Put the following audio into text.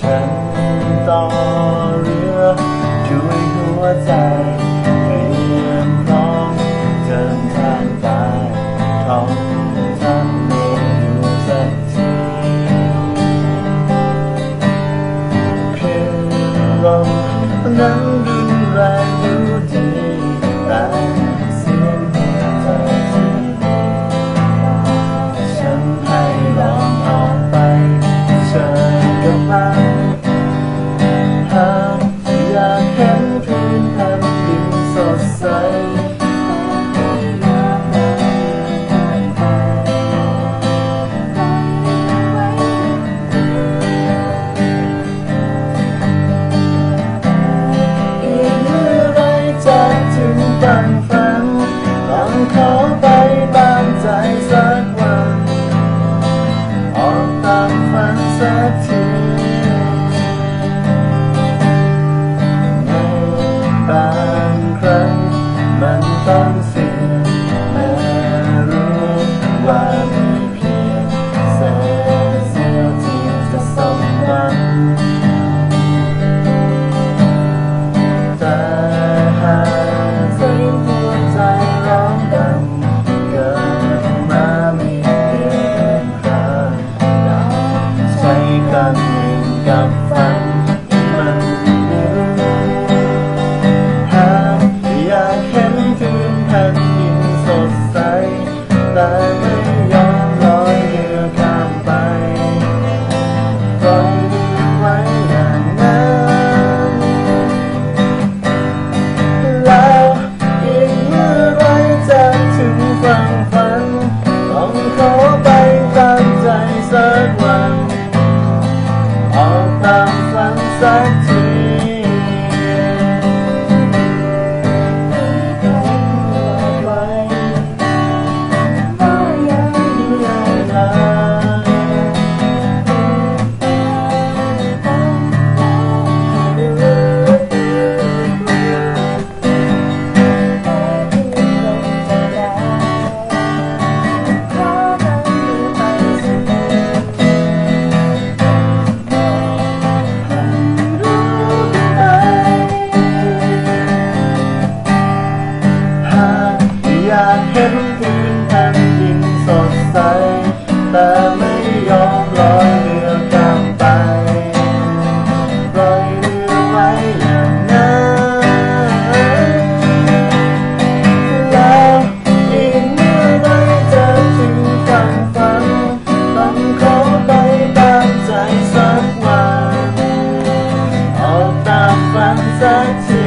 ฉันต่อเรือช่วยหัวใจเตรีอมพร้อมเดินทางไปท้องทะเลยู่สักทีเพื่นลมนั้น เขาไปบางใจสักวัน ออกตามฝันสักทีในบางครั้งมันต้องเสียางหนึ่งกับฝันมันหากอยากเห็นคืนแผ่นดินสดใสแต่ไม่ desert